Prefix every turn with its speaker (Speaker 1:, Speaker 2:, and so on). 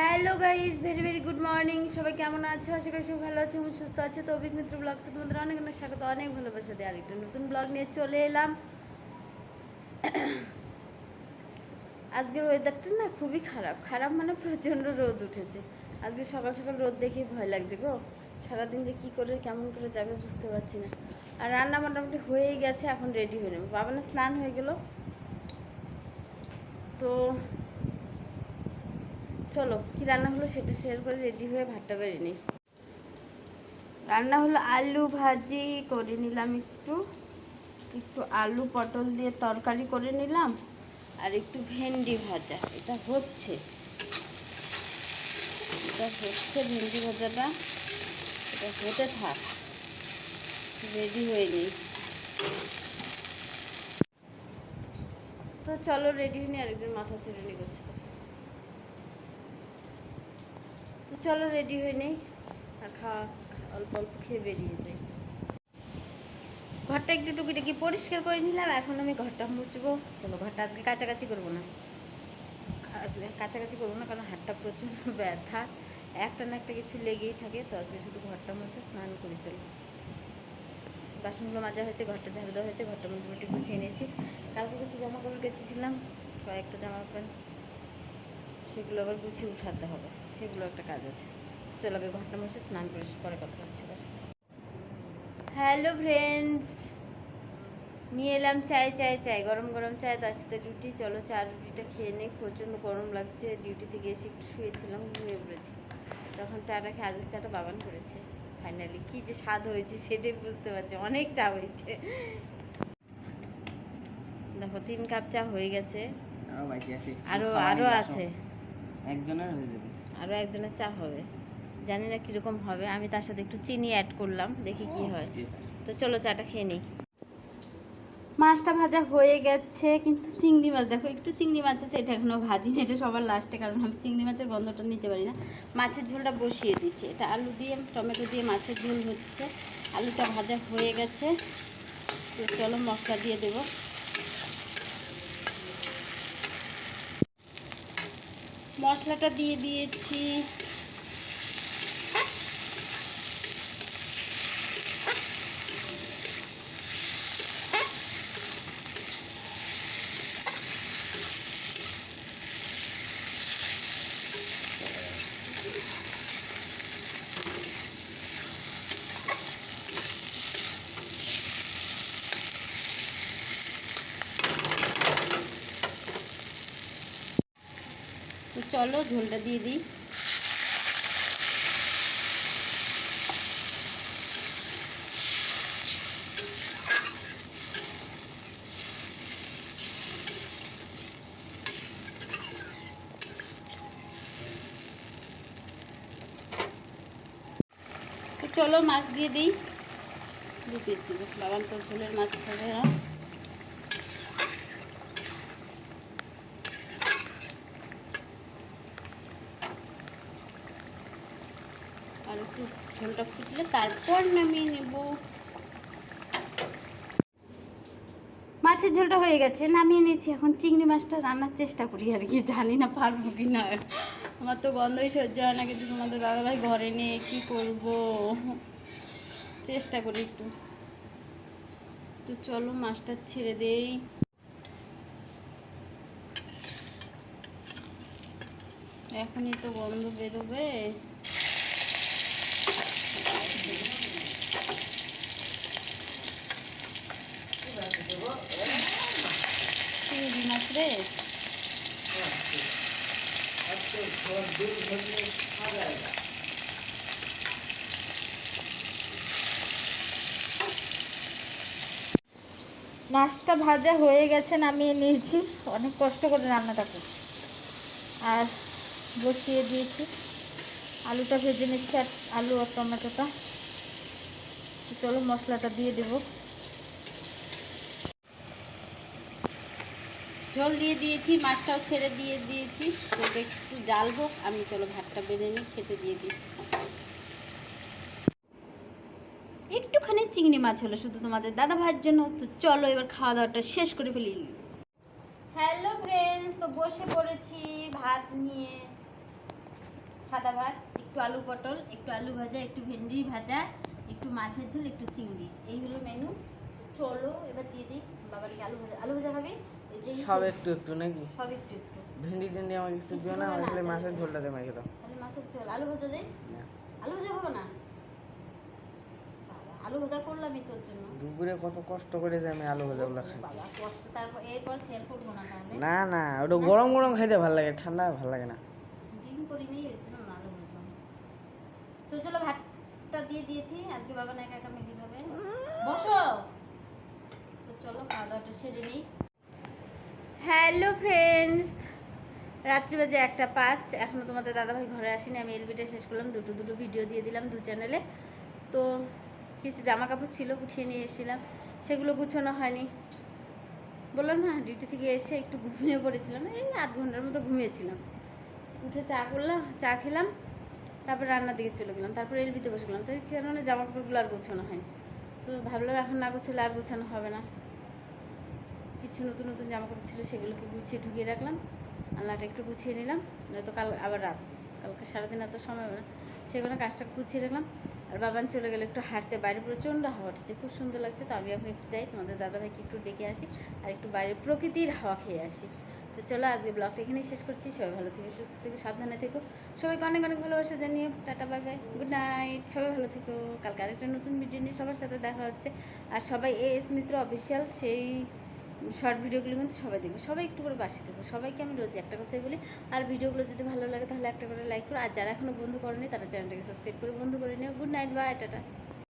Speaker 1: Hello guys very very good morning সবাই কেমন আছো? আশা করি সবাই ভালো আছে এবং সুস্থ আছে। তো অভিক মিত্র ব্লগসে তোমাদের অনেক অনেক স্বাগত, অনেক ভালোবাসা দিয়ে আরেকটা নতুন ব্লগ নিয়ে চলে এলাম। আজকের ওয়েদারটা না খুবই খারাপ। খারাপ মানে প্রচণ্ড রোদ উঠেছে। আজকে সকাল সকাল রোদ দেখে ভয় লাগছে গো। সারাদিন যে কী করে, কেমন করে যাবে বুঝতে পারছি না। আর রান্না মোটামুটি হয়েই গেছে, এখন রেডি হয়ে নেবে। বাবা না স্নান হয়ে গেল। তো চলো, কি রান্না হলো সেটা শেয়ার করে রেডি হয়ে ভাতটা বেড়ে নিই। রান্না হলো আলু ভাজি, করে নিলাম একটু। একটু আলু পটল দিয়ে তরকারি করে নিলাম, আর একটু ভেন্ডি ভাজা, এটা হচ্ছে। এটা হচ্ছে ভেন্ডি ভাজাটা, এটা হতে থাক। রেডি হয়ে নিই। তো চলো রেডি হয়ে নিই, আরেকজন মাথা ছেড়ে নিয়ে গেছে তো চলো রেডি হয়ে নেই। আর খাওয়া অল্প অল্প খেয়ে বেরিয়ে যাই। ঘরটা একটু টুকিটাকি পরিষ্কার করে নিলাম, এখন আমি ঘরটা মুছবো। চলো, ঘরটা আজকে কাছাকাছি করব না। আজকে কাছাকাছি করব না, কারণ হাতটা প্রচণ্ড ব্যথা। একটা না একটা কিছু লেগেই থাকে, তো আজকে শুধু ঘরটা মুছে স্নান করে, চলো। বাসনগুলো মাজা হয়েছে, ঘরটা ঝাড়ু দেওয়া হয়েছে, ঘরটা মোটামুটি গুছিয়ে নিয়েছি। কালকে কিছু জামা কাপড় কেচেছিলাম, কয়েকটা জামা প্যান্ট সেগুলো আবার গুছিয়ে উঠাতে হবে। সেগুলো একটা কাজ আছে। চলো আগে ঘরটা মুছে স্নান করে পরে কথা হচ্ছে এবার। হ্যালো ফ্রেন্ডস নিয়ে এলাম চাই চাই চাই গরম গরম চাই তার সাথে রুটি। চলো চা রুটিটা খেয়ে নিই প্রচণ্ড গরম লাগছে। ডিউটি থেকে এসে একটু শুয়েছিলাম ঘুমিয়ে পড়েছি। তখন চাটা খেয়ে আজকে চাটা বাগান করেছে। ফাইনালি কি যে স্বাদ হয়েছে সেটাই বুঝতে পারছি অনেক চা হয়েছে। দেখো তিন কাপ চা হয়ে গেছে।
Speaker 2: আরও বাকি আছে।
Speaker 1: আরও
Speaker 2: খাওয়া
Speaker 1: আরও
Speaker 2: নিয়ে আসো।
Speaker 1: আছে।
Speaker 2: একজনের হয়ে যাবে।
Speaker 1: আরও একজনের চা হবে। জানি না কীরকম হবে। আমি তার সাথে একটু চিনি অ্যাড করলাম দেখি কি হয়। তো চলো চাটা খেয়ে নিই। মাছটা ভাজা হয়ে গেছে কিন্তু চিংড়ি মাছ দেখো একটু চিংড়ি মাছ আছে এটা এখনও ভাজিনি এটা সবার লাস্টে কারণ আমি চিংড়ি মাছের গন্ধটা নিতে পারি না। মাছের ঝোলটা বসিয়ে দিচ্ছি। এটা আলু দিয়ে টমেটো দিয়ে মাছের ঝোল হচ্ছে। আলুটা ভাজা হয়ে গেছে। তো চলো মশলা দিয়ে দেবো। মশলাটা দিয়ে দিয়েছি। তো চলো ঝোলটা দিয়ে দিই। চলো মাছ দিয়ে দিই। দু পিস দিব। বাবান তো ঝোলের মাছ খাবে না আর একটু ঝোলটা ফুটলে তারপর নামিয়ে নেব। মাছের ঝোলটা হয়ে গেছে, নামিয়ে নিয়েছি। এখন চিংড়ি মাছটা রান্নার চেষ্টা করি আর কি, জানি না পারব কি না। আমার তো গন্ধই সহ্য হয় না, কিন্তু তোমাদের দাদাভাই ঘরে নিয়ে কি করব? চেষ্টা করি একটু। তো চলো মাছটা ছেড়ে দেই। এখনই তো গন্ধ বেরোবে। মাছটা ভাজা হয়ে গেছে, নামিয়ে নিয়েছি। অনেক কষ্ট করে রান্নাটা করছি আর বসিয়ে দিয়েছি। আলুটা ভেজে নিচ্ছি আর আলু আর টমেটোটা। চলো মশলাটা দিয়ে দেবো। জল দিয়ে দিয়েছি, মাছটাও ছেড়ে দিয়ে দিয়েছি। ওটা একটু জ্বালবো আমি চলো ভাতটা বেঁধে নিই, খেতে দিয়ে দিই। একটুখানি চিংড়ি মাছ হলো শুধু তোমাদের দাদা ভাইয়ের জন্য, তো চলো এবার খাওয়া দাওয়াটা শেষ করে ফেলি। হ্যালো ফ্রেন্ডস তো বসে পড়েছি ভাত নিয়ে। সাদা ভাত, একটু আলু পটল, একটু আলু ভাজা, একটু ভেন্ডি ভাজা, একটু মাছের ঝোল, একটু চিংড়ি। এই হলো মেনু চলো এবার দিয়ে দিই, বাবাকে আলু ভাজা আলু ভাজা খাবি?
Speaker 2: সব একটু একটু নাকি?
Speaker 1: সব একটু একটু।
Speaker 2: ভেন্ডি টেন্ডি আমাকে কিছু দিও না আমার খালি মাছের ঝোলটা
Speaker 1: তাহলে মাছের ঝোল। আলু ভাজা দেই
Speaker 2: না।
Speaker 1: আলু ভাজা খাব না? আলু ভাজা করলামই তোর জন্য।
Speaker 2: দুপুরে কত কষ্ট করে যে আমি আলু ভাজাগুলো খাইছি।
Speaker 1: বাবা কষ্ট তারপর এরপর খেয়াল করব না তাহলে।
Speaker 2: না না ওটা গরম গরম খাইতে ভালো লাগে ঠান্ডা ভালো লাগে না।
Speaker 1: ডিম করিনি এর জন্য আলু ভাজলাম। তো চলো ভাতটা দিয়ে দিয়েছি। আজকে বাবা না একা একা মেঘে খাবে বসো। তো চলো খাওয়া দাওয়াটা সেরে নিই। হ্যালো ফ্রেন্ডস, রাত্রি বাজে একটা পাঁচ। এখনও তোমাদের দাদাভাই ঘরে আসেনি, আমি এলবিটা শেষ করলাম, দুটো দুটো ভিডিও দিয়ে দিলাম দু চ্যানেলে তো কিছু জামা কাপড় ছিল, গুছিয়ে নিয়ে এসেছিলাম। সেগুলো গুছানো হয়নি। বললাম, না ডিউটি থেকে এসে একটু ঘুমিয়ে পড়েছিলাম। এই আধ ঘণ্টার মতো ঘুমিয়েছিলাম। উঠে চা করলাম, চা খেলাম, তারপর রান্নার দিকে চলে গেলাম। তারপর এলবিতে বসে গেলাম। তাই কারণে জামা কাপড়গুলো আর গোছানো হয়নি। তো ভাবলাম, এখন না গোছালে আর গোছানো হবে না। কিছু নতুন নতুন জামা কাপড় ছিল সেগুলোকে গুছিয়ে ঢুকিয়ে রাখলাম। আলনাটা একটু গুছিয়ে নিলাম। নয়তো কাল আবার রাত। কালকে সারাদিন এত সময় হবে না। সেখানে কাজটা গুছিয়ে রাখলাম। আর বাবান চলে গেলে একটু হাঁটতে। বাইরে প্রচণ্ড হাওয়া উঠছে। খুব সুন্দর লাগছে। তো আমি এখন একটু যাই। তোমাদের দাদাভাইকে একটু ডেকে আসি। আর একটু বাইরে প্রকৃতির হাওয়া খেয়ে আসি। তো চলো আজকে ব্লগটা এখানেই শেষ করছি। সবাই ভালো থেকো, সুস্থ থেকো, সাবধানে থেকো। সবাইকে অনেক অনেক ভালোবাসা জানিয়ে tata, bye by. Good night. সবাই ভালো থেকো। কালকে আরেকটা নতুন ভিডিও নিয়ে সবার সাথে দেখা হচ্ছে। আর সবাই এ এস মিত্র অফিসিয়াল। সেই শর্ট ভিডিওগুলো কিন্তু সবাই দেখবে। সবাই একটু করে বাসি দেবো। সবাইকে আমি রোজ একটা কথাই বলি, আর ভিডিওগুলো যদি ভালো লাগে তাহলে একটা করে লাইক করো। আর যারা এখনও বন্ধু করেনি তারা চ্যানেলটাকে সাবস্ক্রাইব করে বন্ধু করে নিও। গুড নাইট বা টাটা।